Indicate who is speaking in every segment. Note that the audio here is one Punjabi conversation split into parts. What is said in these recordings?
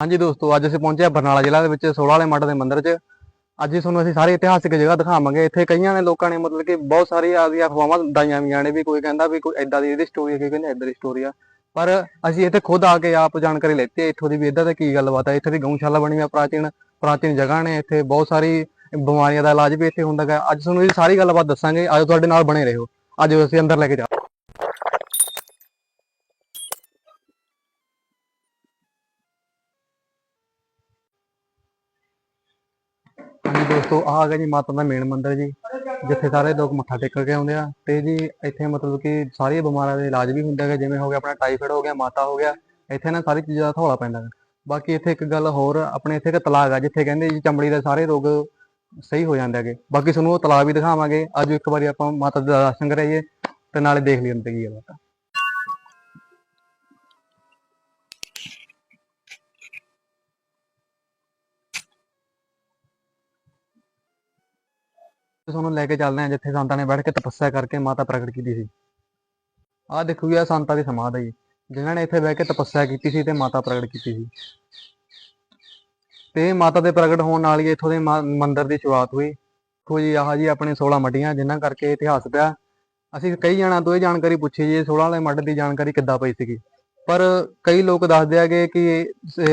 Speaker 1: ਹਾਂਜੀ ਦੋਸਤੋ, ਅੱਜ ਅਸੀਂ ਪਹੁੰਚੇ ਹਾਂ ਬਰਨਾਲਾ ਜ਼ਿਲ੍ਹਾ ਦੇ ਵਿੱਚ 16 ਵਾਲੇ ਮੱਠ ਦੇ ਮੰਦਿਰ 'ਚ। ਅੱਜ ਹੀ ਤੁਹਾਨੂੰ ਅਸੀਂ ਸਾਰੇ ਇਤਿਹਾਸਿਕ ਜਗ੍ਹਾ ਦਿਖਾਵਾਂਗੇ। ਇੱਥੇ ਕਈਆਂ ਨੇ ਲੋਕਾਂ ਨੇ ਮਤਲਬ ਕਿ ਬਹੁਤ ਸਾਰੀ ਆਪਦੀਆਂ ਅਫਵਾਹਾਂ ਦਾਈਆਂ ਵੀਆਂ ਨੇ ਵੀ ਕੋਈ ਕਹਿੰਦਾ ਵੀ ਕੋਈ ਐਦਾਂ ਦੀ ਇਹਦੀ ਸਟੋਰੀ ਹੈ, ਕੋਈ ਕਹਿੰਦਾ ਐਦਾਂ ਦੀ ਸਟੋਰੀ ਆ। ਪਰ ਅਸੀਂ ਇੱਥੇ ਖੁਦ ਆ ਕੇ ਆਪ ਜਾਣਕਾਰੀ ਲੈਤੀ ਇੱਥੋਂ ਦੀ ਵੀ ਇੱਦਾਂ ਦਾ ਕੀ ਗੱਲਬਾਤ ਹੈ। ਇੱਥੇ ਦੀ ਗਊਸ਼ਾਲਾ ਬਣੀ ਹੋਈ ਪ੍ਰਾਚੀਨ ਪ੍ਰਾਚੀਨ ਜਗ੍ਹਾ ਨੇ। ਇੱਥੇ ਬਹੁਤ ਸਾਰੀ ਬਿਮਾਰੀਆਂ ਦਾ ਇਲਾਜ ਵੀ ਇੱਥੇ ਹੁੰਦਾ ਹੈ ਅੱਜ ਤੁਹਾਨੂੰ ਇਹ ਸਾਰੀ ਗੱਲਬਾਤ ਦੱਸਾਂਗੇ। ਅੱਜ ਤੁਹਾਡੇ ਨਾਲ ਬਣੇ ਰਹੋ। ਅੱਜ ਅਸੀਂ ਅੰਦਰ ਲੈ ਕੇ ਜਾ ਦੋਸਤੋ, ਆਹ ਆ ਜੀ ਮਾਤਾ ਦਾ ਮੇਨ ਮੰਦਿਰ ਜੀ, ਜਿੱਥੇ ਸਾਰੇ ਲੋਕ ਮੱਥਾ ਟੇਕ ਕੇ ਆਉਂਦੇ ਆ। ਤੇ ਜੀ ਇੱਥੇ ਮਤਲਬ ਕਿ ਸਾਰੀਆਂ ਬਿਮਾਰੀਆਂ ਦੇ ਇਲਾਜ ਵੀ ਹੁੰਦਾ ਹੈ ਜਿਵੇਂ ਹੋ ਗਿਆ ਆਪਣਾ ਟਾਈਫਾਇਡ ਹੋ ਗਿਆ, ਮਾਤਾ ਹੋ ਗਿਆ, ਇੱਥੇ ਨਾ ਸਾਰੀ ਚੀਜ਼ਾਂ ਦਾ ਥੋੜਾ ਪੈਂਦਾ ਬਾਕੀ ਇੱਥੇ ਇੱਕ ਗੱਲ ਹੋਰ, ਆਪਣੇ ਇੱਥੇ ਇੱਕ ਤਲਾਬ ਆ, ਜਿੱਥੇ ਕਹਿੰਦੇ ਜੀ ਚਮੜੀ ਦੇ ਸਾਰੇ ਰੋਗ ਸਹੀ ਹੋ ਜਾਂਦੇ ਹੈਗੇ। ਬਾਕੀ ਤੁਹਾਨੂੰ ਉਹ ਤਲਾਬ ਵੀ ਦਿਖਾਵਾਂਗੇ, ਅੱਜ ਇੱਕ ਵਾਰੀ ਆਪਾਂ ਮਾਤਾ ਦਾ ਦਰਸ਼ਨ ਕਰਾਈਏ ਤੇ ਨਾਲੇ ਦੇਖ ਲਈਏ ਅੰਦਰ ਕੀ ਹੈ ਬਾਤ ਤੇ ਤੁਹਾਨੂੰ ਲੈ ਕੇ ਚੱਲਦੇ ਹਾਂ, ਜਿੱਥੇ ਸੰਤਾਂ ਨੇ ਬੈਠ ਕੇ ਤਪੱਸਿਆ ਕਰਕੇ ਮਾਤਾ ਪ੍ਰਗਟ ਕੀਤੀ ਸੀ। ਆਹ ਦੇਖੋ ਜੀ ਸੰਤਾਂ ਦੀ ਸਮਾਧ ਹੈ ਜੀ। ਜਿਨ੍ਹਾਂ ਨੇ ਇੱਥੇ ਬਹਿ ਕੇ ਤਪੱਸਿਆ ਕੀਤੀ ਸੀ ਤੇ ਮਾਤਾ ਪ੍ਰਗਟ ਕੀਤੀ ਸੀ। ਤੇ ਮਾਤਾ ਦੇ ਪ੍ਰਗਟ ਹੋਣ ਨਾਲ ਹੀ ਇੱਥੋਂ ਦੇ ਮੰਦਿਰ ਦੀ ਸ਼ੁਰੂਆਤ ਹੋਈ। ਦੇਖੋ ਜੀ, ਆਹ ਜੀ ਆਪਣੇ 16 ਮੱਡੀਆਂ ਜਿਨ੍ਹਾਂ ਕਰਕੇ ਇਤਿਹਾਸ ਪਿਆ। ਅਸੀਂ ਕਈ ਜਣਾਂ ਤੋਂ ਇਹ ਜਾਣਕਾਰੀ ਪੁੱਛੀ ਜੀ 16 ਵਾਲੇ ਮੱਡ ਦੀ ਜਾਣਕਾਰੀ ਕਿੱਦਾਂ ਪਈ ਸੀਗੀ। ਪਰ ਕਈ ਲੋਕ ਦੱਸਦੇ ਆਗੇ ਕਿ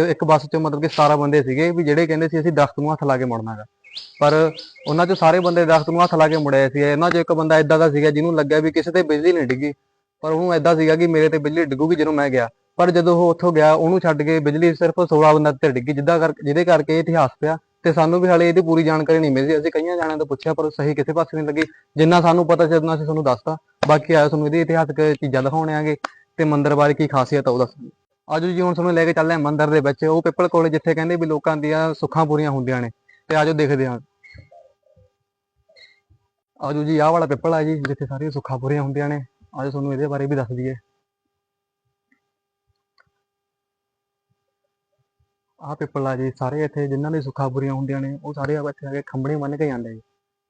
Speaker 1: ਇੱਕ ਬੱਸ 'ਚ ਮਤਲਬ ਕਿ 17 ਬੰਦੇ ਸੀਗੇ, ਵੀ ਜਿਹੜੇ ਕਹਿੰਦੇ ਸੀ ਅਸੀਂ ਦਰਖਤ ਨੂੰ ਹੱਥ ਲਾ ਕੇ ਮੁੜਨਾ ਗਾ ਪਰ ਉਹਨਾਂ 'ਚ ਸਾਰੇ ਬੰਦੇ ਦਰਖਤ ਨੂੰ ਹੱਥ ਲਾ ਕੇ ਮੁੜਿਆ ਸੀ ਇਹਨਾਂ 'ਚ ਇੱਕ ਬੰਦਾ ਇਦਾਂ ਦਾ ਸੀਗਾ ਜਿਹਨੂੰ ਲੱਗਿਆ ਵੀ ਕਿਸੇ ਤੇ ਬਿਜਲੀ ਨਹੀਂ ਡਿੱਗੀ। ਪਰ ਉਹਨੂੰ ਇਦਾਂ ਸੀਗਾ ਕਿ ਮੇਰੇ ਤੇ ਬਿਜਲੀ ਡਿੱਗੂਗੀ ਜਦੋਂ ਮੈਂ ਗਿਆ ਪਰ ਜਦੋਂ ਉਹ ਉੱਥੋਂ ਗਿਆ, ਉਹਨੂੰ ਛੱਡ ਕੇ ਬਿਜਲੀ ਸਿਰਫ 16 ਬੰਦਾ ਤੇ ਡਿੱਗੀ, ਜਿੱਦਾਂ ਕਰਕੇ ਜਿਹਦੇ ਕਰਕੇ ਇਹ ਇਤਿਹਾਸ ਪਿਆ। ਤੇ ਸਾਨੂੰ ਵੀ ਹਾਲੇ ਇਹਦੀ ਪੂਰੀ ਜਾਣਕਾਰੀ ਨਹੀਂ ਮਿਲੀ। ਅਸੀਂ ਕਈਆਂ ਜਾਣਿਆਂ ਤੋਂ ਪੁੱਛਿਆ, ਪਰ ਸਹੀ ਕਿਸੇ ਪਾਸੇ ਨਹੀਂ ਲੱਗੀ। ਜਿੰਨਾ ਸਾਨੂੰ ਪਤਾ ਸੀ ਉਹਨਾਂ ਅਸੀਂ ਤੁਹਾਨੂੰ ਦੱਸਤਾ। ਬਾਕੀ ਆਇਆ ਤੁਹਾਨੂੰ ਇਹਦੀ ਇਤਿਹਾਸਕ ਚੀਜ਼ਾਂ ਦਿਖਾਉਣੇ ਆਗੇ ਤੇ ਮੰਦਿਰ ਬਾਰੇ ਕੀ ਖਾਸੀਅਤ ਆ ਉਹ ਦੱਸਾਂਗੇ ਅੱਜ ਜੀ, ਹੁਣ ਤੁਹਾਨੂੰ ਲੈ ਕੇ ਚੱਲਦੇ ਹਾਂ ਮੰਦਿਰ ਦੇ ਵਿੱਚ। ਉਹ ਪਿੱਪਲ ਕੋਲੇ ਜਿੱਥੇ ਕਹਿੰਦੇ ਵੀ ਲੋਕਾਂ ਦੀਆਂ ਸੁੱਖਾਂ ਪੂਰੀਆਂ ਹੁੰਦੀਆਂ ਨੇ। ਤੇ ਆਜੋ ਦੇਖਦੇ ਹਾਂ। ਆਜੋ ਜੀ, ਆਹ ਵਾਲਾ ਪਿੱਪਲ ਆ ਜੀ, ਜਿੱਥੇ ਸਾਰੀਆਂ ਸੁੱਖਾਂ ਪੂਰੀਆਂ ਹੁੰਦੀਆਂ ਨੇ। ਆਜੋ ਤੁਹਾਨੂੰ ਇਹਦੇ ਬਾਰੇ ਵੀ ਦੱਸ ਦਈਏ। ਆਹ ਪਿੱਪਲ ਆ ਜੀ, ਸਾਰੇ ਇੱਥੇ ਜਿਨ੍ਹਾਂ ਦੀ ਸੁੱਖਾਂ ਪੂਰੀਆਂ ਹੁੰਦੀਆਂ ਨੇ, ਉਹ ਸਾਰੇ ਇੱਥੇ ਆ ਕੇ ਖੰਭਣੀ ਬੰਨ ਕੇ ਜਾਂਦੇ ਜੀ।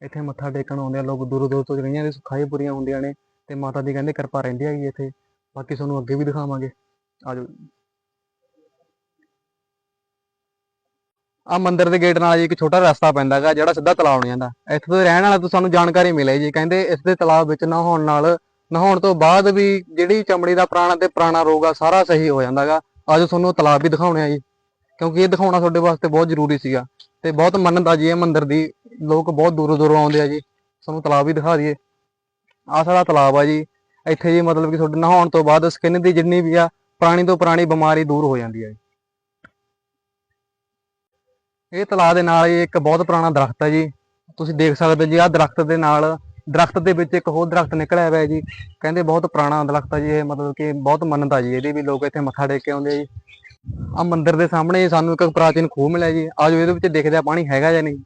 Speaker 1: ਇੱਥੇ ਮੱਥਾ ਟੇਕਣ ਆਉਂਦੇ ਆ ਲੋਕ, ਦੂਰੋਂ ਦੂਰ ਤੋਂ ਜਿਹੜੀਆਂ ਦੀ ਸੁੱਖਾਂ ਹੀ ਪੂਰੀਆਂ ਹੁੰਦੀਆਂ ਨੇ, ਤੇ ਮਾਤਾ ਦੀ ਕਹਿੰਦੇ ਕਿਰਪਾ ਰਹਿੰਦੀ ਹੈਗੀ ਇੱਥੇ। ਬਾਕੀ ਤੁਹਾਨੂੰ ਅੱਗੇ ਵੀ ਦਿਖਾਵਾਂਗੇ। ਆਜੋ। ਆ ਮੰਦਿਰ ਦੇ ਗੇਟ ਨਾਲ ਜੀ ਇੱਕ ਛੋਟਾ ਰਸਤਾ ਪੈਂਦਾ ਹੈਗਾ ਜਿਹੜਾ ਸਿੱਧਾ ਤਲਾਬ ਨੂੰ ਜਾਂਦਾ ਇੱਥੇ ਤੋਂ ਰਹਿਣ ਵਾਲਾ ਤੋਂ ਸਾਨੂੰ ਜਾਣਕਾਰੀ ਮਿਲੇ ਜੀ। ਕਹਿੰਦੇ ਇਸ ਦੇ ਤਲਾਬ ਵਿੱਚ ਨਹਾਉਣ ਨਾਲ, ਨਹਾਉਣ ਤੋਂ ਬਾਅਦ ਵੀ ਜਿਹੜੀ ਚਮੜੀ ਦਾ ਪੁਰਾਣਾ ਤੇ ਪੁਰਾਣਾ ਰੋਗ ਆ, ਸਾਰਾ ਸਹੀ ਹੋ ਜਾਂਦਾ ਹੈਗਾ ਆਜੋ ਤੁਹਾਨੂੰ ਤਲਾਬ ਵੀ ਦਿਖਾਉਣੇ ਆ ਜੀ। ਕਿਉਂਕਿ ਇਹ ਦਿਖਾਉਣਾ ਤੁਹਾਡੇ ਵਾਸਤੇ ਬਹੁਤ ਜ਼ਰੂਰੀ ਸੀਗਾ ਤੇ ਬਹੁਤ ਮੰਨਤ ਆ ਜੀ ਇਹ ਮੰਦਿਰ ਦੀ। ਲੋਕ ਬਹੁਤ ਦੂਰੋਂ ਦੂਰੋਂ ਆਉਂਦੇ ਆ ਜੀ। ਤੁਹਾਨੂੰ ਤਲਾਬ ਵੀ ਦਿਖਾ ਦਈਏ। ਆਹ ਸਾਰਾ ਤਲਾਬ ਆ ਜੀ। ਇੱਥੇ ਜੀ ਮਤਲਬ ਕਿ ਤੁਹਾਡੇ ਨਹਾਉਣ ਤੋਂ ਬਾਅਦ ਸਕਿਨ ਦੀ ਜਿੰਨੀ ਵੀ ਆ, ਪੁਰਾਣੀ ਤੋਂ ਪੁਰਾਣੀ ਬਿਮਾਰੀ ਦੂਰ ਹੋ ਜਾਂਦੀ ਹੈ ਜੀ। ਇਹ ਤਲਾਅ ਦੇ ਨਾਲ ਹੀ ਇੱਕ ਬਹੁਤ ਪੁਰਾਣਾ ਦਰਖਤ ਹੈ ਜੀ। ਤੁਸੀਂ ਦੇਖ ਸਕਦੇ ਹੋ ਜੀ, ਆਹ ਦਰਖਤ ਦੇ ਨਾਲ, ਦਰਖਤ ਦੇ ਵਿੱਚ ਇੱਕ ਹੋਰ ਦਰਖਤ ਨਿਕਲਿਆ ਹੋਇਆ ਜੀ। ਕਹਿੰਦੇ ਬਹੁਤ ਪੁਰਾਣਾ ਦਰਖਤ ਹੈ ਜੀ, ਇਹ ਮਤਲਬ ਕਿ ਬਹੁਤ ਮੰਨਤਾ ਜੀ ਇਹਦੀ ਵੀ ਲੋਕ ਇੱਥੇ ਮੱਥਾ ਟੇਕ ਕੇ ਆਉਂਦੇ ਆ ਜੀ। ਆ ਮੰਦਿਰ ਦੇ ਸਾਹਮਣੇ ਸਾਨੂੰ ਇੱਕ ਪ੍ਰਾਚੀਨ ਖੂਹ ਮਿਲਿਆ ਜੀ। ਆਜੋ ਇਹਦੇ ਵਿੱਚ ਦੇਖਦੇ ਆ, ਪਾਣੀ ਹੈਗਾ ਜਾਂ ਨਹੀਂ?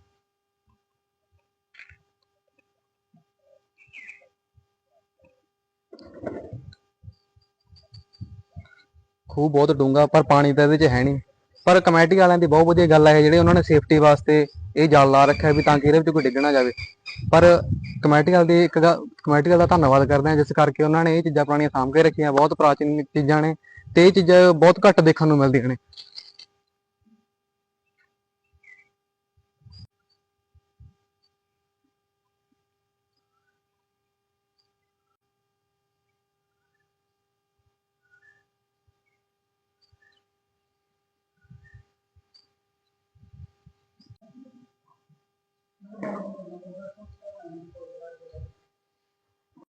Speaker 1: ਖੂਹ ਬਹੁਤ ਡੂੰਘਾ, ਪਰ ਪਾਣੀ ਤਾਂ ਇਹਦੇ 'ਚ ਹੈ ਨਹੀਂ। ਪਰ ਕਮੇਟੀ ਵਾਲਿਆਂ ਦੀ ਬਹੁਤ ਵਧੀਆ ਗੱਲ ਹੈ ਜਿਹੜੇ ਉਹਨਾਂ ਨੇ ਸੇਫਟੀ ਵਾਸਤੇ ਇਹ ਜਾਲ ਲਾ ਰੱਖਿਆ ਵੀ ਤਾਂ ਕਿ ਇਹਦੇ ਵਿੱਚ ਕੋਈ ਡਿੱਗ ਨਾ ਜਾਵੇ। ਪਰ ਕਮੇਟੀ ਵਾਲ ਦੀ ਇੱਕ ਗੱਲ- ਕਮੇਟੀ ਵਾਲ ਦਾ ਧੰਨਵਾਦ ਕਰਦੇ ਹਾਂ, ਜਿਸ ਕਰਕੇ ਉਹਨਾਂ ਨੇ ਇਹ ਚੀਜ਼ਾਂ ਪੁਰਾਣੀਆਂ ਸਾਂਭ ਕੇ ਰੱਖੀਆਂ, ਬਹੁਤ ਪ੍ਰਾਚੀਨ ਚੀਜ਼ਾਂ ਨੇ ਤੇ ਇਹ ਚੀਜ਼ਾਂ ਬਹੁਤ ਘੱਟ ਦੇਖਣ ਨੂੰ ਮਿਲਦੀਆਂ ਨੇ।